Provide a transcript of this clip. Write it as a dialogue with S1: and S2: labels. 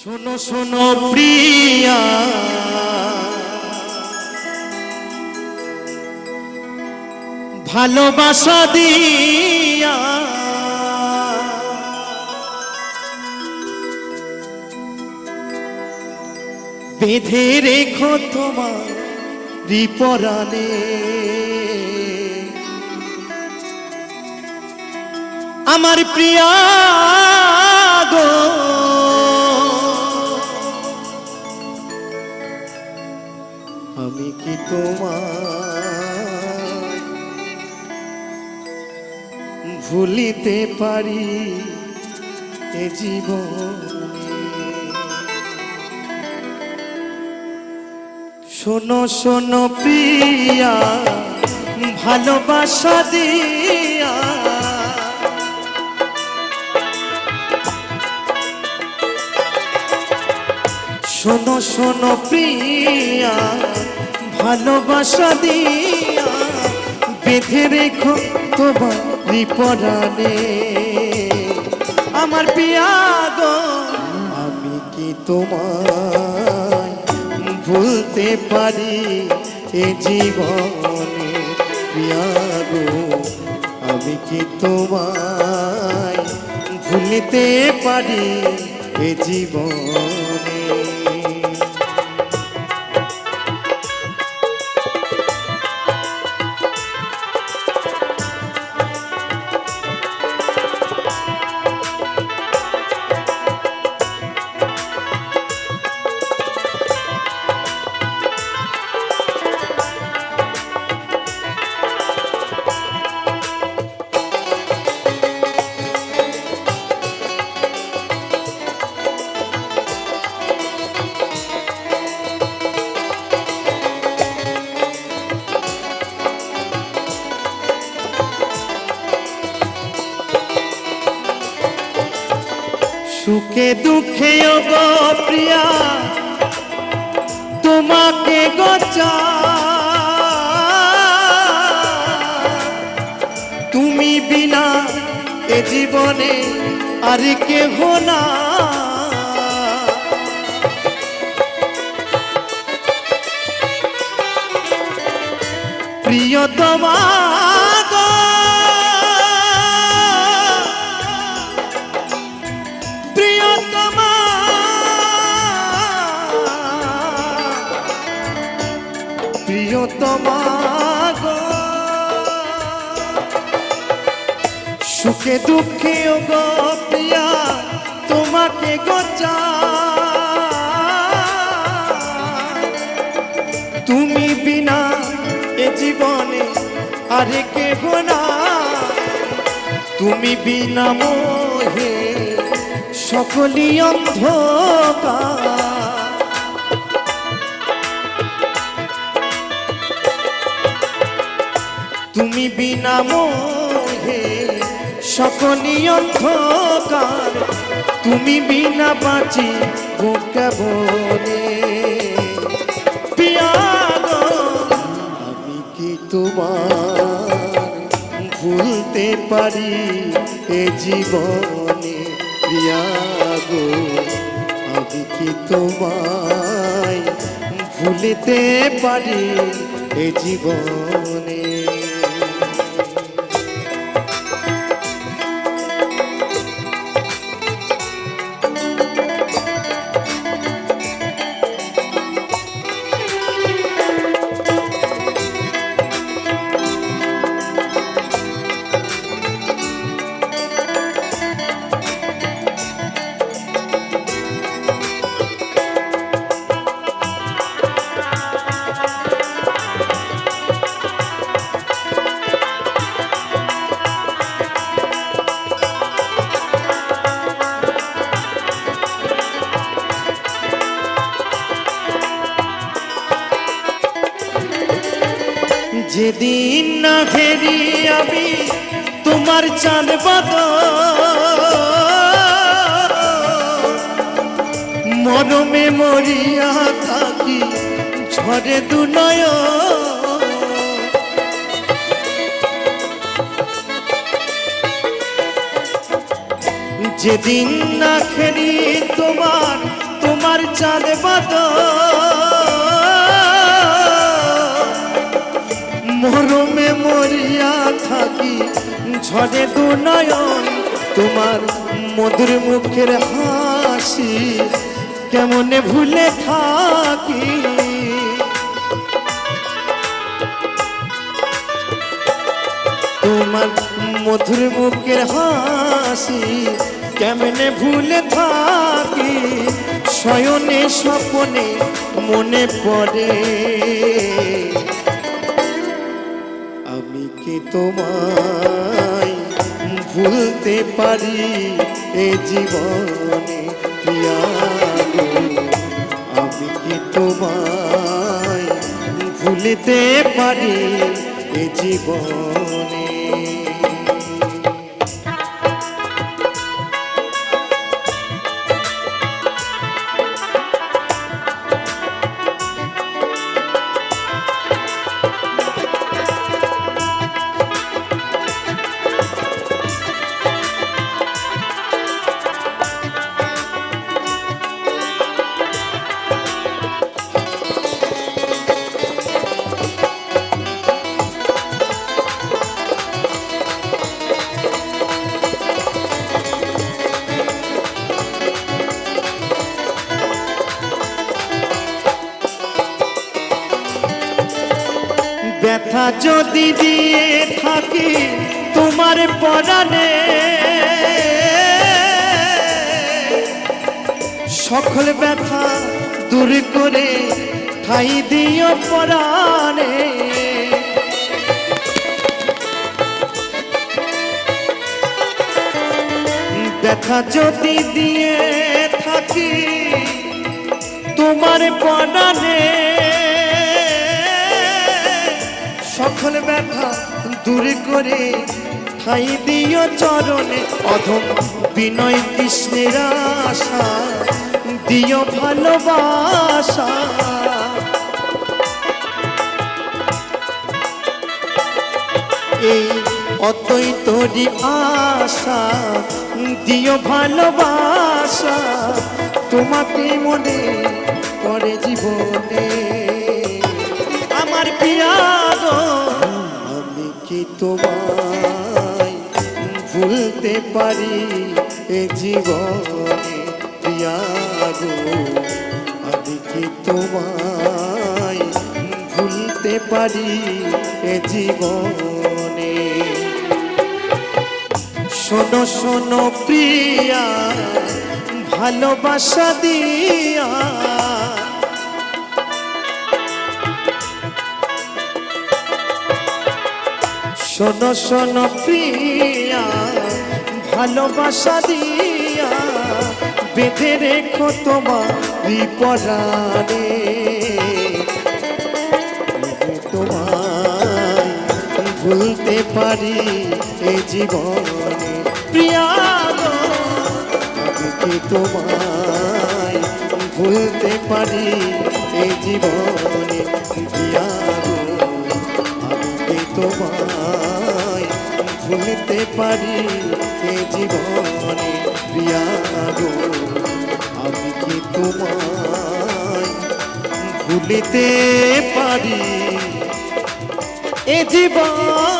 S1: শোনো শোনো প্রিয়া। ভালোবাসা দিয়া। বেঁধে রেখো তোমার রিপরানে আমার প্রিয়া গো আমি কি তোমার ভুলিতে পারি এ জীবনে? শোনো শোনো, প্রিয়া, ভালোবাসা দিয়া। শোনো শোনো, প্রিয়া ভালোবাসা দিয়া বেঁধে রেখো তোমার পরাণে আমার প্রিয়া গো, আমি কি তোমায় ভুলতে পারি এ জীবনে? প্রিয়া গো, আমি কি তোমায় ভুলতে পারি এ জীবনে? দুঃখে গো প্রিয়া তোমাকে গচা তুমি বিনা এ জীবনে আর কেহ না প্রিয়তমা প্রিয়তমা সুখে দুঃখে প্রিয়া, তোমাকে গোচা তুমি বিনা এ জীবনে আরে কে না তুমি বিনা মোহে সকলি অন্ধকার। তুমি বিনা মোহে সকলি অন্ধকার। তুমি বিনা বাঁচি কেবনে পিয়াগো আমি কি তোমার ভুলতে পারি এ জীবনে? প্রিয়াগো আমি কি তোমায় ভুলতে পারি এ জীবনে? যেদিন না ফেরি আমি তোমার চাঁদ মরমে মরিয়া থাকি ঝরে দুনয়। যেদিন না খেলি তোমার চাঁদ বাদ মরমে মরিয়া থাকি। ঝড়ে দু নয়ন, তোমার মধুর মুখের হাসি। কেমনে ভুলে থাকি? তোমার মধুর মুখের হাসি কেমনে ভুলে থাকি? শয়নে স্বপনে মনে পড়ে। কি তোমায় ভুলতে পারি এ জীবনে প্রিয়া? আমি কি তোমায় ভুলতে পারি এ জীবনে ব্যথা যদি দিয়ে থাকি তোমার পরাণে। সকল ব্যথা দূর করে ঠাই দিও পরাণে। ব্যথা যদি দিয়ে থাকি তোমার পরাণে। সকল ব্যথা দূর করে ঠাই দিও চরণে। অধম বিনয় কৃষ্ণের আশা, দিও ভালোবাসা। এই অতই তোরি আশা, দিও ভালোবাসা। তোমাকে মনে করে জীবনে তোমায় ভুলতে পারি এ জীবনে পিয়া আমি কি তোমায় ভুলতে পারি এ জীবনে? শোনো শোনো, প্রিয়া, ভালোবাসা দিয়া শোনো শোনো প্রিয়া, ভালোবাসা দিয়া বেঁধে রেখো তোমার পরাণে। তোমায় ভুলতে পারি এ জীবনে। প্রিয়া কি তোমায় ভুলতে পারি এ জীবনে। প্রিয়া তোমায় ভুলতে পারি এ জীবনে প্রিয়া গো আমি কি তোমায় ভুলতে পারি? এ জীবন